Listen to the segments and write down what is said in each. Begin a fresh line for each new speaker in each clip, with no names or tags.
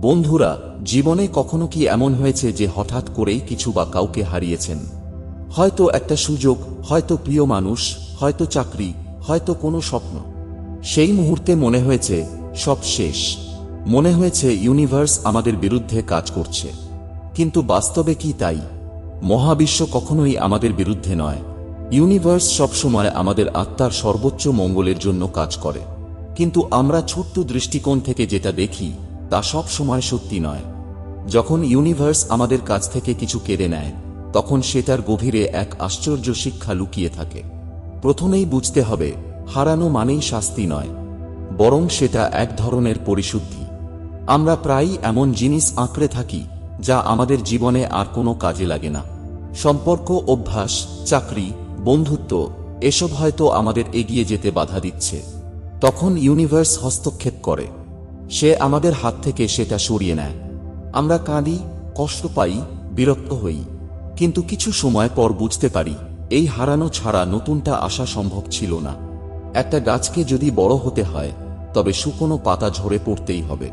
বন্ধুরা, জীবনে কখনো কি এমন হয়েছে যে হঠাৎ করেই কিছু বা কাউকে হারিয়েছেন? হয়তো একটা সুযোগ, হয়তো প্রিয় মানুষ, হয়তো চাকরি, হয়তো কোনো স্বপ্ন। সেই মুহূর্তে মনে হয়েছে, সব শেষ। মনে হয়েছে, ইউনিভার্স আমাদের বিরুদ্ধে কাজ করছে। কিন্তু বাস্তবে কি তাই? মহাবিশ্ব কখনোই আমাদের বিরুদ্ধে নয়। ইউনিভার্স সবসময় আমাদের আত্মার সর্বোচ্চ মঙ্গলের জন্য কাজ করে। কিন্তু আমরা ছোট্ট দৃষ্টিকোণ থেকে যেটা দেখি তা সব সময় সত্যি নয়। যখন ইউনিভার্স আমাদের কাছ থেকে কিছু কেড়ে নেয়, তখন সেটার গভীরে এক আশ্চর্য শিক্ষা লুকিয়ে থাকে। প্রথমেই বুঝতে হবে, হারানো মানেই শাস্তি নয়, বরং সেটা এক ধরনের পরিশুদ্ধি। আমরা প্রায়ই এমন জিনিস আঁকড়ে থাকি, যা আমাদের জীবনে আর কোনো কাজে লাগে না। সম্পর্ক, অভ্যাস, চাকরি, বন্ধুত্ব, এসব হয়তো আমাদের এগিয়ে যেতে বাধা দিচ্ছে। তখন ইউনিভার্স হস্তক্ষেপ করে। সে আমাদের হাত থেকে সেটা সরিয়ে নেয়। আমরা কাঁদি, কষ্ট পাই, বিরক্ত হই। কিন্তু কিছু সময় পর বুঝতে পারি, এই হারানো ছাড়া নতুনটা আসা সম্ভব ছিল না। একটা গাছকে যদি বড় হতে হয়, তবে শুকনো পাতা ঝরে পড়তেই হবে।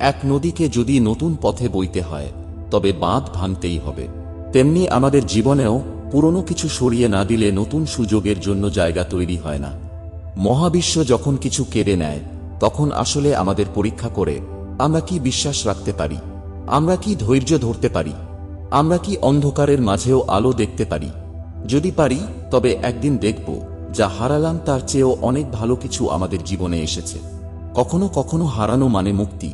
এক নদীকে যদি নতুন পথে বইতে হয়, তবে বাঁধ ভাঙতেই হবে। তেমনি আমাদের জীবনেও পুরনো কিছু সরিয়ে না দিলে নতুন সুযোগের জন্য জায়গা তৈরি হয় না। মহাবিশ্ব যখন কিছু কেড়ে নেয় তখন আসলে আমাদের পরীক্ষা করে, আমরা কি বিশ্বাস রাখতে পারি? আমরা কি ধৈর্য ধরতে পারি? আমরা কি অন্ধকারের মাঝেও আলো দেখতে পারি? যদি পারি, তবে একদিন দেখব যা হারালাম তার চেয়েও অনেক ভালো কিছু আমাদের জীবনে এসেছে। কখনো কখনো হারানো মানে মুক্তি।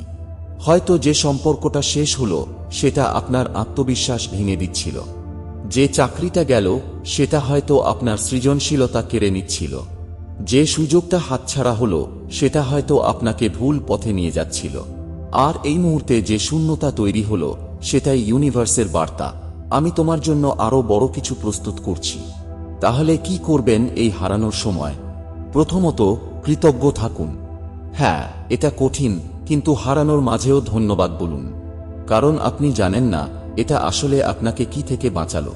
হয়তো যে সম্পর্কটা শেষ হলো, সেটা আপনার আত্মবিশ্বাস ভেঙে দিচ্ছিল। যে চাকরিটা গেল, সেটা হয়তো আপনার সৃজনশীলতা কেড়ে নিচ্ছিল। যে সুযোগটা হাতছাড়া হলো, সেটা হয়তো আপনাকে ভুল পথে নিয়ে যাচ্ছিল। আর এই মুহূর্তে যে শূন্যতা তৈরি হলো, সেটাই ইউনিভার্সের বার্তা। আমি তোমার জন্য আরও বড় কিছু প্রস্তুত করছি। তাহলে কি করবেন এই হারানোর সময়? প্রথমত, কৃতজ্ঞ থাকুন। হ্যাঁ এটা কঠিন, কিন্তু হারানোর মাঝেও ধন্যবাদ বলুন। কারণ আপনি জানেন না, এটা আসলে আপনাকে কি থেকে বাঁচালো।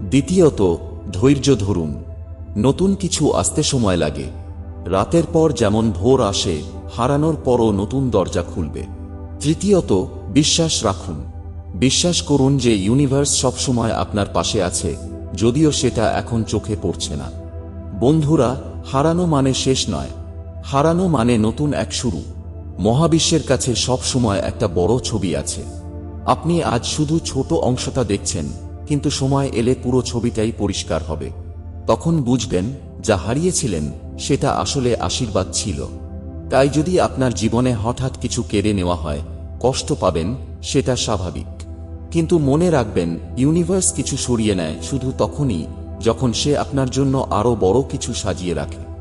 দ্বিতীয়ত, ধৈর্য ধরুন। নতুন কিছু আসতে সময় লাগে। রাতের পর যেমন ভোর আসে, হারানোর পরও নতুন দরজা খুলবে। তৃতীয়ত, বিশ্বাস রাখুন। বিশ্বাস করুন যে ইউনিভার্স সবসময় আপনার পাশে আছে, যদিও সেটা এখন চোখে পড়ছে না। বন্ধুরা, হারানো মানে শেষ নয়। হারানো মানে নতুন এক শুরু। মহাবিশ্বের কাছে সব সময় একটা বড় ছবি আছে। আপনি আজ শুধু ছোট অংশটা দেখছেন, কিন্তু সময় এলে পুরো ছবিটাই পরিষ্কার হবে। তখন বুঝবেন, যা হারিয়েছিলেন, সেটা আসলে আশীর্বাদ ছিল। তাই যদি আপনার জীবনে হঠাৎ কিছু কেড়ে নেওয়া হয়, কষ্ট পাবেন, সেটা স্বাভাবিক। কিন্তু মনে রাখবেন ইউনিভার্স কিছু সরিয়ে নেয় শুধু তখনই, যখন সে আপনার জন্য আরও বড় কিছু সাজিয়ে রাখে।